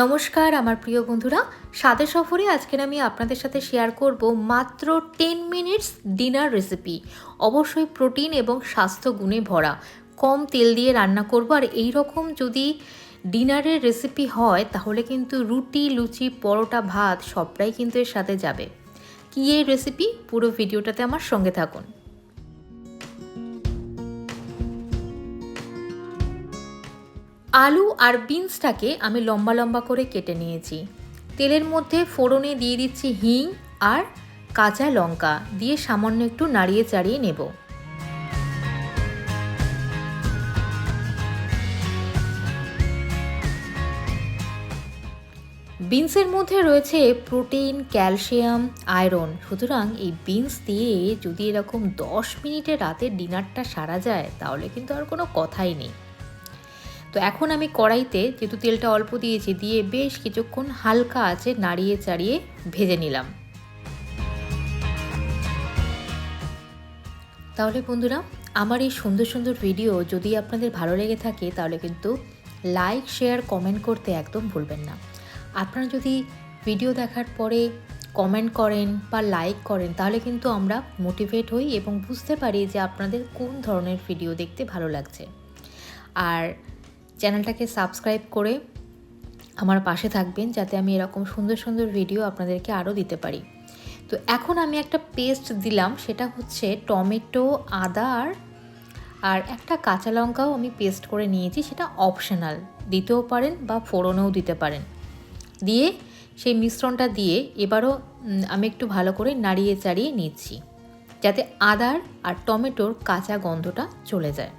নমস্কার, আমার প্রিয় বন্ধুরা। স্বাদের সফরে আজকের আমি আপনাদের সাথে শেয়ার করব মাত্র টেন মিনিটস ডিনার রেসিপি অবশ্যই প্রোটিন এবং স্বাস্থ্য গুণে ভরা। কম তেল দিয়ে রান্না করব। আর এই রকম যদি ডিনারের রেসিপি হয়, তাহলে কিন্তু রুটি, লুচি, পরোটা, ভাত সবটাই কিন্তু এর সাথে যাবে। কী এই রেসিপি পুরো ভিডিওটাতে আমার সঙ্গে থাকুন। আলু আর বিনসটাকে আমি লম্বা লম্বা করে কেটে নিয়েছি। তেলের মধ্যে ফোড়নে দিয়ে দিচ্ছি হিং আর কাঁচা লঙ্কা দিয়ে সামান্য একটু নাড়িয়ে চাড়িয়ে নেব। বিনসের মধ্যে রয়েছে প্রোটিন, ক্যালসিয়াম, আয়রন। সুতরাং এই বিনস দিয়ে যদি এরকম দশ মিনিটে রাতের ডিনারটা সারা যায়, তাহলে কিন্তু আর কোনো কথাই নেই। তো এখন আমি কড়াইতে যেহেতু তেলটা অল্প দিয়েছি, দিয়ে বেশ কিছুক্ষণ হালকা আছে নাড়িয়ে চাড়িয়ে ভেজে নিলাম। তাহলে বন্ধুরা, আমার এই সুন্দর সুন্দর ভিডিও যদি আপনাদের ভালো লেগে থাকে, তাহলে কিন্তু লাইক, শেয়ার, কমেন্ট করতে একদম ভুলবেন না। আপনারা যদি ভিডিও দেখার পরে কমেন্ট করেন বা লাইক করেন, তাহলে কিন্তু আমরা মোটিভেট হই এবং বুঝতে পারি যে আপনাদের কোন ধরনের ভিডিও দেখতে ভালো লাগছে। আর চ্যানেলটাকে সাবস্ক্রাইব করে আমার পাশে থাকবেন যাতে আমি এরকম সুন্দর সুন্দর ভিডিও আপনাদেরকে আরও দিতে পারি। তো এখন আমি একটা পেস্ট দিলাম, সেটা হচ্ছে টমেটো, আদা আর আর একটা কাঁচা লঙ্কাও আমি পেস্ট করে নিয়েছি, সেটা অপশনাল। দিতেও পারেন বা ফোড়নেও দিতে পারেন। দিয়ে সেই মিশ্রণটা দিয়ে এবারও আমি একটু ভালো করে নাড়িয়ে চাড়িয়ে নিচ্ছি, যাতে আদার আর টমেটোর কাঁচা গন্ধটা চলে যায়।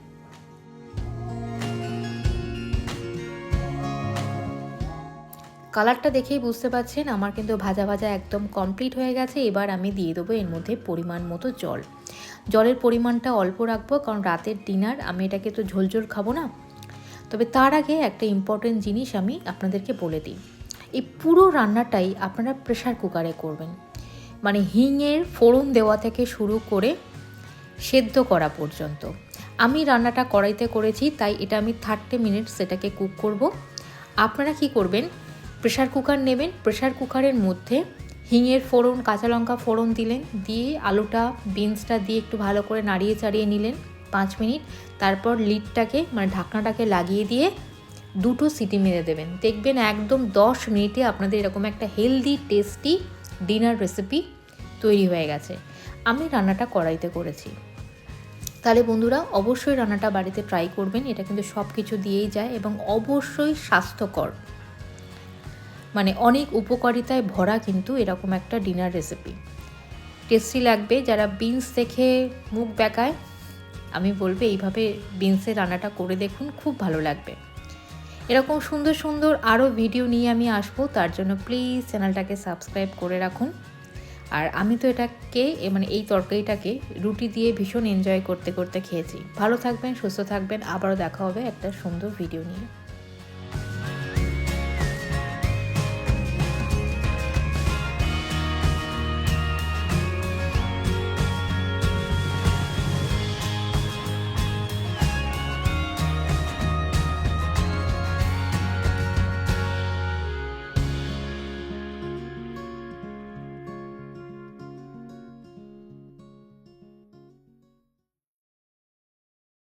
কালারটা দেখেই বুঝতে পারছেন, আমার কিন্তু ভাজা ভাজা একদম কমপ্লিট হয়ে গেছে। এবার আমি দিয়ে দেবো এর মধ্যে পরিমাণ মতো জল। জলের পরিমাণটা অল্প রাখব, কারণ রাতের ডিনার আমি এটাকে তো ঝোলঝোল খাব না। তবে তার আগে একটা ইম্পর্টেন্ট জিনিস আমি আপনাদেরকে বলে দিই। এই পুরো রান্নাটাই আপনারা প্রেশার কুকারে করবেন। মানে হিংয়ের ফোড়ন দেওয়া থেকে শুরু করে সেদ্ধ করা পর্যন্ত। আমি রান্নাটা কড়াইতে করেছি, তাই এটা আমি থার্টি মিনিটস সেটাকে কুক করব। আপনারা কি করবেন প্রেশার কুকার নেবেন। প্রেশার কুকারের মধ্যে হিঙের ফোড়ন, কাঁচা লঙ্কা ফোড়ন দিলেন। দিয়ে আলুটা বিনসটা দিয়ে একটু ভালো করে নাড়িয়ে চাড়িয়ে নিলেন পাঁচ মিনিট। তারপর লিডটাকে মানে ঢাকনাটাকে লাগিয়ে দিয়ে দুটো সিটি মেরে দেবেন। দেখবেন একদম দশ মিনিটে আপনাদের এরকম একটা হেলদি টেস্টি ডিনার রেসিপি তৈরি হয়ে গেছে। আমি রান্নাটা কড়াইতে করেছি। তাহলে বন্ধুরা, অবশ্যই রান্নাটা বাড়িতে ট্রাই করবেন। এটা কিন্তু সব কিছু দিয়েই যায় এবং অবশ্যই স্বাস্থ্যকর। মানে অনেক উপকারিতায় ভরা কিন্তু এরকম একটা ডিনার রেসিপি টেস্টি লাগবে, যারা বিনস দেখে মুখ বেকায় আমি বলব এইভাবে বিনসের রান্নাটা করে দেখুন, খুব ভালো লাগবে। এরকম সুন্দর সুন্দর আরও ভিডিও নিয়ে আমি আসব, তার জন্য প্লিজ চ্যানেলটাকে সাবস্ক্রাইব করে রাখুন। আর আমি তো এটাকে মানে এই তরকারিটাকে রুটি দিয়ে ভীষণ এনজয় করতে করতে খেয়েছি। ভালো থাকবেন, সুস্থ থাকবেন, আবারও দেখা হবে একটা সুন্দর ভিডিও নিয়ে।